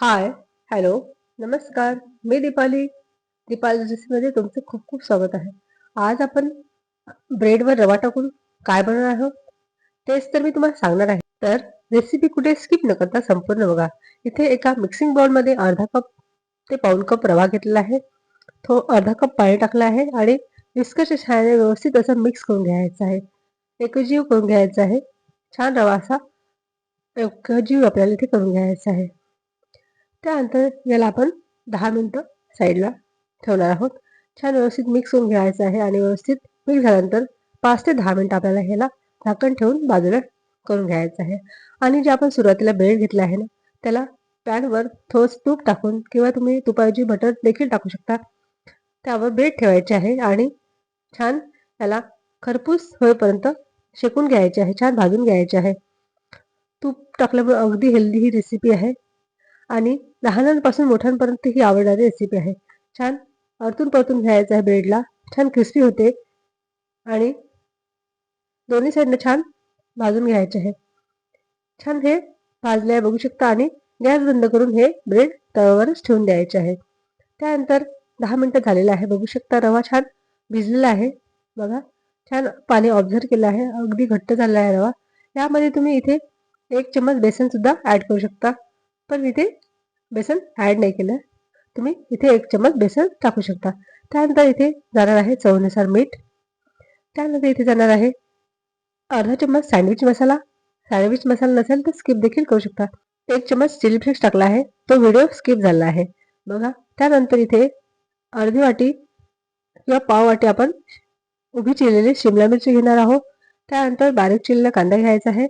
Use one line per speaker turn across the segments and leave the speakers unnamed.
हाय, hello, नमस्कार. मी दीपाली. दीपाली रेसिपीमध्ये तुमचं खूप खूप स्वागत आहे. आज आपण ब्रेडवर रवा टाकून काय बनवणार आहोत? तेच तर मी तुम्हाला सांगणार आहे. तर रेसिपी कुठे स्किप न करता संपूर्ण बघा. इथे एका मिक्सिंग बाउलमध्ये अर्धा कप ते पाऊण कप रवा घेतलेला आहे. तो अर्धा कप पाणी टाकला आहे आणि विस्करच्या छायाने व्यवस्थित असं मिक्स करून घ्यायचं आहे. एकजीव करून घ्यायचा आहे. छान रवा असा एकजीव आपल्याला इथे करून घ्यायचा आहे. त्यानंतर याला आपण दहा मिनटं साईडला ठेवणार आहोत. छान व्यवस्थित मिक्स होऊन घ्यायचं आहे आणि व्यवस्थित मिक्स झाल्यानंतर पाच ते दहा मिनटं आपल्याला ह्याला झाकण ठेवून बाजूला करून घ्यायचं आहे. आणि जे आपण सुरुवातीला ब्रेड घेतला आहे ना त्याला पॅनवर थोडस तूप टाकून किंवा तुम्ही तुपाऐवजी बटर देखील टाकू शकता. त्यावर ब्रेड ठेवायचे आहे आणि छान त्याला खरपूस होईपर्यंत शेकून घ्यायचे आहे छान भाजून घ्यायचे आहे. तूप टाकल्यामुळे अगदी हेल्दी ही रेसिपी आहे. आणि लहानांपासून मोठ्यांपर्यंत ही आवडणारी रेसिपी आहे. छान परतून परतून घ्यायचं आहे ब्रेडला छान क्रिस्पी होते. आणि दोन्ही साईडनं छान भाजून घ्यायचे आहे. छान हे भाजले आहे बघू शकता. आणि गॅस बंद करून हे ब्रेड तव्यावरच ठेवून द्यायचे आहे. त्यानंतर दहा मिनटं झालेलं आहे. बघू शकता रवा छान भिजलेला आहे. बघा छान पाणी ऑब्झर्व केलं आहे. अगदी घट्ट झालेला आहे रवा. यामध्ये तुम्ही इथे एक चम्मच बेसन सुद्धा ऍड करू शकता. पण इथे बेसन ॲड नाही केलं. तुम्ही इथे एक चम्मच बेसन टाकू शकता. त्यानंतर इथे जाणार आहे चवनुसार मीठ. त्यानंतर इथे जाणार आहे अर्धा चम्मच सँडविच मसाला. सँडविच मसाला नसेल तर स्किप देखील करू शकता. एक चम्मच चिली फ्लेक्स टाकला आहे. तो व्हिडिओ स्किप झाला आहे. बघा त्यानंतर इथे अर्धी वाटी किंवा पाव वाटी आपण उभी चिरलेली शिमला मिरची घेणार आहोत. त्यानंतर बारीक चिरलेला कांदा घ्यायचा आहे.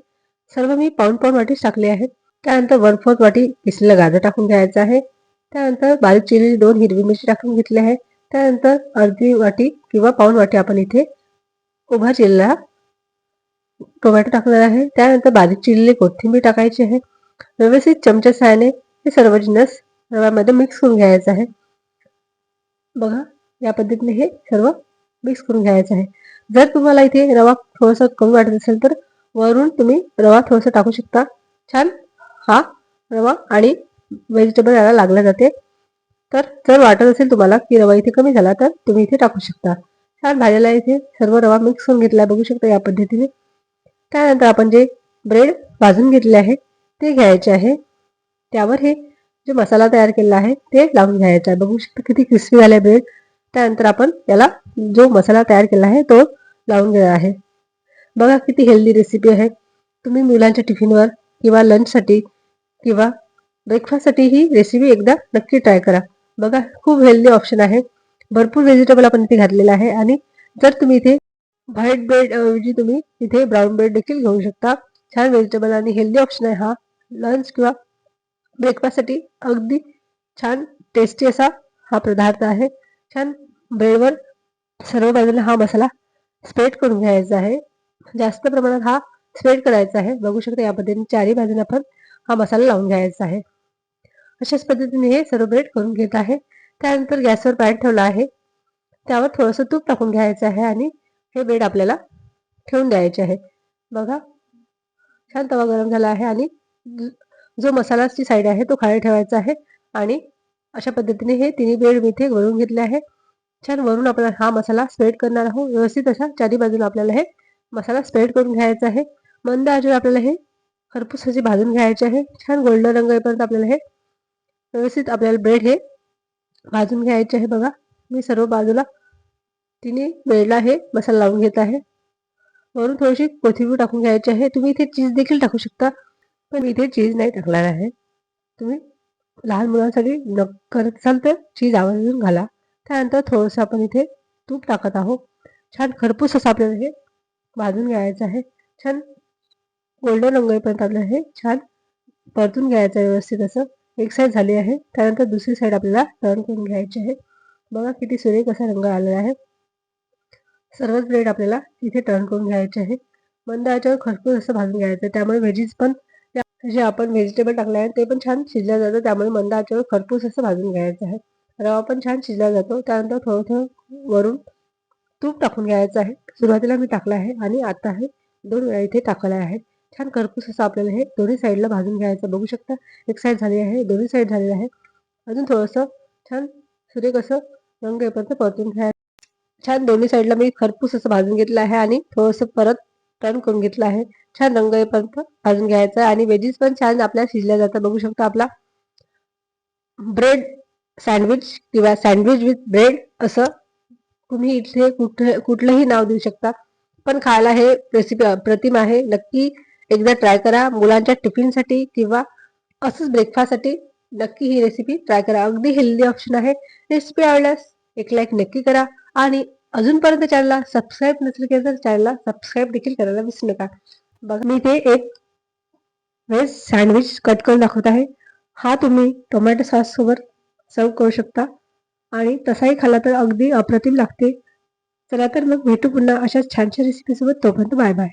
सर्व मी पाऊन पाऊन वाटीच टाकले आहेत. त्यानंतर वन फोर्थ वाटी किसलेला गाजर टाकून घ्यायचा आहे. त्यानंतर बारीक चिरलेली दोन हिरवी मिरची टाकून घेतली आहे. त्यानंतर अर्धी वाटी किंवा पाऊन वाटी आपण इथे उभा चिरलेला टोमॅटो टाकणार आहे. त्यानंतर बारीक चिरलेली कोथिंबीर टाकायची आहे. व्यवस्थित चमच्या सहाय्याने हे सर्व जिन्नस रव्यामध्ये मिक्स करून घ्यायचं आहे. बघा या पद्धतीने हे सर्व मिक्स करून घ्यायचं आहे. जर तुम्हाला इथे रवा थोडासा कमी वाटत असेल तर वरून तुम्ही रवा थोडासा टाकू शकता. छान हा रवा आणि व्हेजिटेबल याला लागला जाते. तर जर वाटत असेल तुम्हाला की रवा इथे कमी झाला तर तुम्ही इथे टाकू शकता. छान भाज्याला इथे. सर्व रवा मिक्स करून घेतला बघू शकता या पद्धतीने. त्यानंतर आपण जे ब्रेड भाजून घेतले आहे ते घ्यायचे आहे. त्यावर हे जे मसाला तयार केलेला आहे ते लावून घ्यायचं आहे. बघू शकता किती क्रिस्पी झाले ब्रेड त्यानंतर आपण याला जो मसाला तयार केला आहे तो लावून घेणार आहे. बघा किती हेल्दी रेसिपी आहे. तुम्ही मुलांच्या टिफिनवर किंवा लंचसाठी किंवा ब्रेकफास्टसाठी ही रेसिपी एकदा नक्की ट्राय करा. बघा खूप हेल्दी ऑप्शन आहे. भरपूर व्हेजिटेबल आपण इथे घातलेलं आहे आणि जर तुम्ही इथे व्हाईट ब्रेड ऐवजी तुम्ही इथे ब्राऊन ब्रेड देखील घेऊ शकता. छान व्हेजिटेबल आणि हेल्दी ऑप्शन आहे हा. लंच किंवा ब्रेकफास्टसाठी अगदी छान टेस्टी असा हा पदार्थ आहे. छान ब्रेडवर सर्व बाजूला हा मसाला स्प्रेड करून घ्यायचा आहे. जास्त प्रमाणात हा स्प्रेड करायचा आहे. बघू शकता या पद्धतीने चारही बाजूने आपण हा मसाला लावून घ्यायचा आहे. अशाच पद्धतीने हे सर्व ब्रेड करून घेत आहे. त्यानंतर गॅसवर पॅन ठेवला आहे. त्यावर थोडंसं तूप टाकून घ्यायचं आहे आणि हे ब्रेड आपल्याला ठेवून द्यायचे आहे. बघा. छान तवा गरम झाला आहे आणि जो मसालाची साईड आहे तो खाली ठेवायचा आहे आणि अशा पद्धतीने हे तिन्ही ब्रेड मी इथे वळून घेतले आहे. छान वरून आपण हा मसाला स्प्रेड करणार आहोत. व्यवस्थित अशा चारी बाजूला आपल्याला हे मसाला स्प्रेड करून घ्यायचा आहे. मंद आचेवर आपल्याला हे खरपूस असे भाजून घ्यायचे आहे. छान गोल्डन रंग येईपर्यंत आपल्याला हे व्यवस्थित आपल्याला ब्रेड हे भाजून घ्यायचे आहे बघा. मी सर्व बाजूला तिने ब्रेडला हे मसाला लावून घेत आहे. वरून थोडीशी कोथिंबीर टाकून घ्यायची आहे. तुम्ही इथे चीज देखील टाकू शकता पण इथे चीज नाही टाकणार आहे. तुम्ही लहान मुलांसाठी न करत असाल तर चीज आवर्जून घाला. त्यानंतर थोडंसं आपण इथे तूप टाकत आहोत. छान खरपूस असं आपल्याला हे भाजून घ्यायचं आहे. छान गोल्डन रंग आपल्याला हे छान परतून घ्यायचं आहे व्यवस्थित असं. एक साईड झाली आहे. त्यानंतर दुसरी साईड आपल्याला टर्न करून घ्यायची आहे. बघा किती सुरेख असा रंग आलेला आहे. सर्वच ब्रेड आपल्याला इथे टर्न करून घ्यायचे आहे. मंद याच्यावर खरपूस असं भाजून घ्यायचं त्यामुळे व्हेजीज पण जे आपण व्हेजिटेबल टाकले आहेत ते पण छान शिजल्या जातं. त्यामुळे मंद याच्यावर खरपूस असं भाजून घ्यायचं आहे. रवा पण छान शिजला जातो. त्यानंतर थोडं थोडं वरून तूप टाकून घ्यायचं आहे. सुरुवातीला मी टाकलं आहे आणि आता हे दोन वेळा इथे टाकलं आहे. छान खरपूस असं आपल्याला हे दोन्ही साईडला भाजून घ्यायचं. बघू शकता एक साईड झाली आहे दोन्ही साईड झालेलं आहे. अजून थोडंसं छान सुरेख असं रंग येईपर्यंत परतून घ्यायचं. छान दोन्ही साईडला मी खरपूस असं भाजून घेतलं आहे आणि थोडंसं परत टर्न करून घेतलं आहे. छान रंग येईपर्यंत भाजून घ्यायचा आणि वेजीस पण छान आपल्या शिजल्या जातात. बघू शकता आपला ब्रेड सँडविच किंवा सँडविच विथ ब्रेड असं तुम्ही इथे कुठे कुठलंही नाव देऊ शकता. पण खायला हे रेसिपी प्रतिम आहे. नक्की एकदा ट्राय करा. मुलांच्या टिफिनसाठी किंवा असंच ब्रेकफास्टसाठी नक्की ही रेसिपी ट्राय करा. अगदी हेल्दी ऑप्शन आहे. रेसिपी आवडल्यास एक लाईक नक्की करा. आणि अजूनपर्यंत चॅनलला सबस्क्राईब नसेल केलं तर चॅनलला सबस्क्राईब देखील करायला विसरू नका. बघा मी ते एक व्हेज सँडविच कट करून दाखवत आहे. हा तुम्ही टोमॅटो सॉस सोबत सर्व करू शकता. आणि तसाही खाल्ला तर अगदी अप्रतिम लागते. चला तर मग भेटू पुन्हा अशाच छानशा रेसिपीसोबत तोपर्यंत बाय बाय